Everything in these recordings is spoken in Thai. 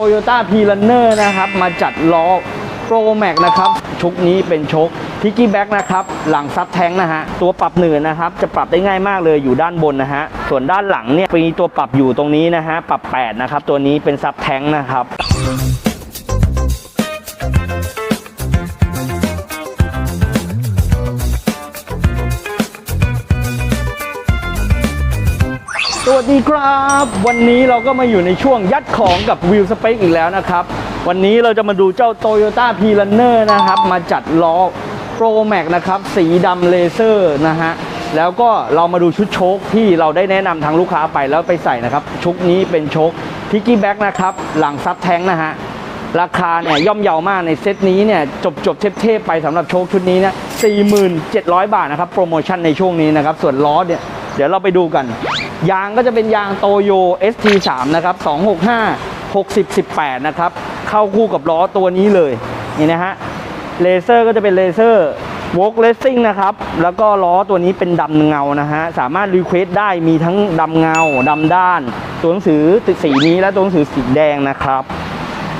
โตโยต้าพีลันเนอร์นะครับ มาจัดล้อโปรแม็กนะครับชุกนี้เป็นชกพิกกี้แบ็กนะครับ หลังซับแท้งนะฮะ ตัวปรับเหนือนะครับ จะปรับได้ง่ายมากเลยอยู่ด้านบนนะฮะ ส่วนด้านหลังเนี่ยมีตัวปรับอยู่ตรงนี้นะฮะ ปรับ 8 นะครับ ตัวนี้เป็นซับแท้งนะครับ วัสดีครับ วันนี้เราก็มาอยู่ในช่วงยัดของกับวิวสเปคอีกแล้วนะครับ วันนี้เราจะมาดูเจ้า Toyota p r u n n e r นะครับ มาจัดล้อ Pro Max นะครับ สีดำเลเซอร์นะฮะ แล้วก็เรามาดูชุดโชคที่เราได้แนะนำทางลูกค้าไปแล้วไปใส่นะครับ ชุดนี้เป็นโชคพิกกี้แบ็กนะครับ หลังซับแท้งนะฮะ ราคาเนี่ยย่อมเยาวมากในเซตนี้เนี่ยจบจบเทพๆไปสำหรับโชคชุดนี้เนี่ย47,000 บาทนะครับโปรโมชั่นในช่วงนี้นะครับส่วนล้อเนี่ยเดี๋ยวเราไปดูกัน ยางก็จะเป็นยางโตโย ST3 นะครับ 265 60 18 นะครับ เข้าคู่กับล้อตัวนี้เลย นี่นะฮะ เลเซอร์ก็จะเป็นเลเซอร์วอล์กเลสซิ่งนะครับ แล้วก็ล้อตัวนี้เป็นดำเงานะฮะ สามารถรีเควสได้มีทั้งดำเงาดำด้าน ตัวหนังสือสีนี้และตัวหนังสือสีแดงนะครับ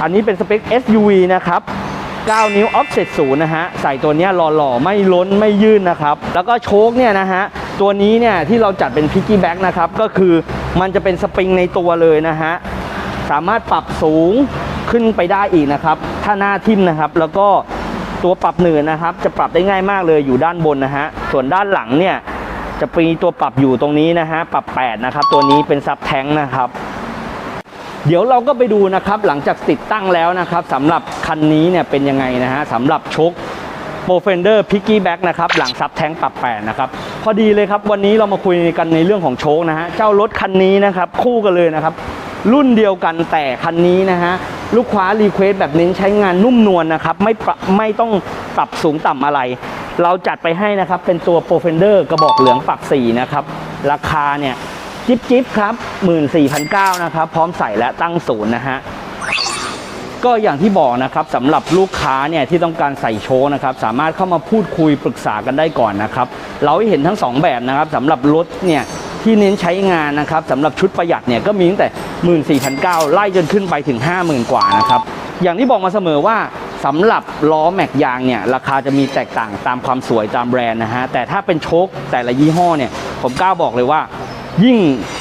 อันนี้เป็นสเปค SUV นะครับ 9 นิ้ว offset 0นย์นะฮะ ใส่ตัวนี้หล่อๆ ไม่ล้นไม่ยื่นนะครับ แล้วก็โชคเนี่ยนะฮะ ตัวนี้เนี่ยที่เราจัดเป็นพิกกี้แบ็กนะครับก็คือมันจะเป็นสปริงในตัวเลยนะฮะสามารถปรับสูงขึ้นไปได้อีกนะครับ ถ้าหน้าทิ่มนะครับ แล้วก็ตัวปรับเหนือนะครับ จะปรับได้ง่ายมากเลยอยู่ด้านบนนะฮะส่วนด้านหลังเนี่ยจะมีตัวปรับอยู่ตรงนี้นะฮะปรับ 8 นะครับ ตัวนี้เป็นซับแท้งนะครับ เดี๋ยวเราก็ไปดูนะครับหลังจากติดตั้งแล้วนะครับสำหรับคันนี้เนี่ยเป็นยังไงนะฮะสำหรับชก p r o f e n d e r Piggyback นะครับหลังซับแท้งปรับแปดนะครับพอดีเลยครับวันนี้เรามาคุยกันในเรื่องของโชคนะฮะเจ้ารถคันนี้นะครับคู่กันเลยนะครับรุ่นเดียวกันแต่คันนี้นะฮะลูกค้ารีเควสแบบเน้นใช้งานนุ่มนวลนะครับไม่ปรับไม่ต้องปรับสูงต่ำอะไร เราจัดไปให้นะครับเป็นตัว p r o f e n d e r กระบอกเหลืองปรับสีนะครับราคาเนี่ยจิ๊บจิ๊บครับ 14,900นะครับพร้อมใส่และตั้งศูนย์นะฮะ ก็อย่างที่บอกนะครับสำหรับลูกค้าเนี่ยที่ต้องการใส่โชว์นะครับสามารถเข้ามาพูดคุยปรึกษากันได้ก่อนนะครับเราเห็นทั้ง 2 แบบนะครับสำหรับรถเนี่ยที่เน้นใช้งานนะครับสำหรับชุดประหยัดเนี่ยก็มีตั้งแต่ 14,900 ไล่จนขึ้นไปถึง 50,000 กว่านะครับอย่างที่บอกมาเสมอว่าสำหรับล้อแม็กยางเนี่ยราคาจะมีแตกต่างตามความสวยตามแบรนด์นะฮะแต่ถ้าเป็นโชคแต่ละยี่ห้อเนี่ยผมกล้าบอกเลยว่า ยิ่ง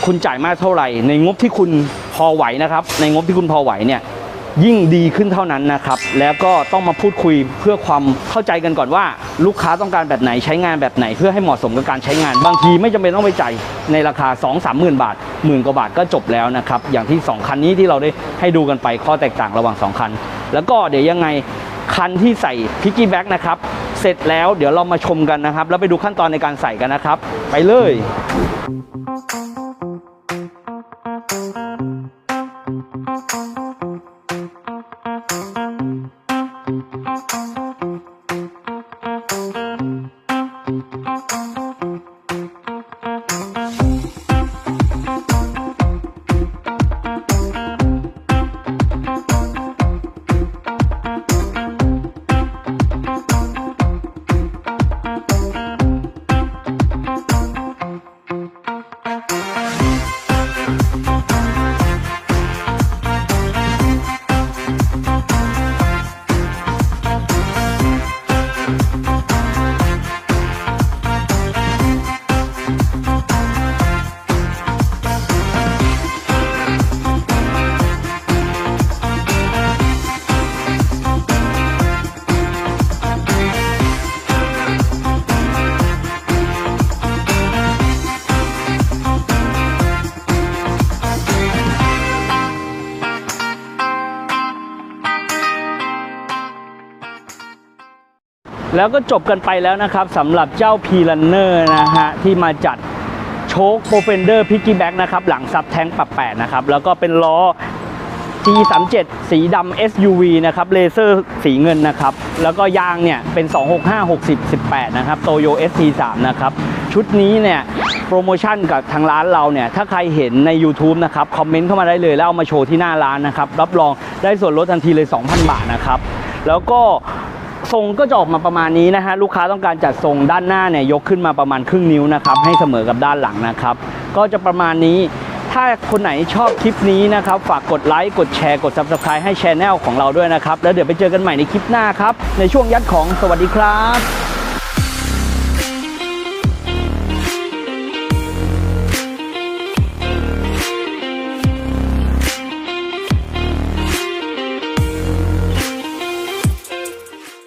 คุณจ่ายมากเท่าไหร่ ในงบที่คุณพอไหวนะครับในงบที่คุณพอไหวเนี่ย ยิ่งดีขึ้นเท่านั้นนะครับ แล้วก็ต้องมาพูดคุยเพื่อความเข้าใจกันก่อนว่า ลูกค้าต้องการแบบไหนใช้งานแบบไหน เพื่อให้เหมาะสมกับการใช้งาน บางทีไม่จำเป็นต้องไปจ่ายในราคา 2 3 0 0 0 0 บาทหมื่นกว่าบาทก็จบแล้วนะครับ อย่างที่ 2 คันนี้ที่เราได้ให้ดูกันไปข้อแตกต่างระหว่าง 2 คัน แล้วก็เดี๋ยวยังไงคันที่ใส่พิกกี้แบ็กนะครับเสร็จแล้วเดี๋ยวเรามาชมกันนะครับ แล้วไปดูขั้นตอนในการใส่กันนะครับ ไปเลย แล้วก็จบกันไปแล้วนะครับสำหรับเจ้า p ีลันเนอร์นะฮะ ที่มาจัดโชคโปรเฟนเดอร์พิกกี้แบ็กนะครับ หลังซับแท้งปรับ8นะครับ แล้วก็เป็นล้อ G37 สีดำ SUV นะครับเลเซอร์สีเงินนะครับ แล้วก็ยางเนี่ยเป็น 265 60 18 นะครับโตโย ST3 นะครับ ชุดนี้เนี่ยโปรโมชั่นกับทางร้านเราเนี่ย ถ้าใครเห็นใน YouTube นะครับ คอมเมนต์เข้ามาได้เลย แล้วเอามาโชว์ที่หน้าร้านนะครับ รับรองได้ส่วนลดทันทีเลย 2,000 บาทนะครับ แล้วก็ ทรงก็จะออกมาประมาณนี้นะฮะลูกค้าต้องการจัดทรงด้านหน้าเนี่ยยกขึ้นมาประมาณครึ่งนิ้วนะครับให้เสมอกับด้านหลังนะครับ ก็จะประมาณนี้ถ้าคนไหนชอบคลิปนี้นะครับ ฝากกดไลค์กดแชร์กด Subscribe ให้ช anel ของเราด้วยนะครับ แล้วเดี๋ยวไปเจอกันใหม่ในคลิปหน้าครับ ในช่วงยัดของสวัสดีครับ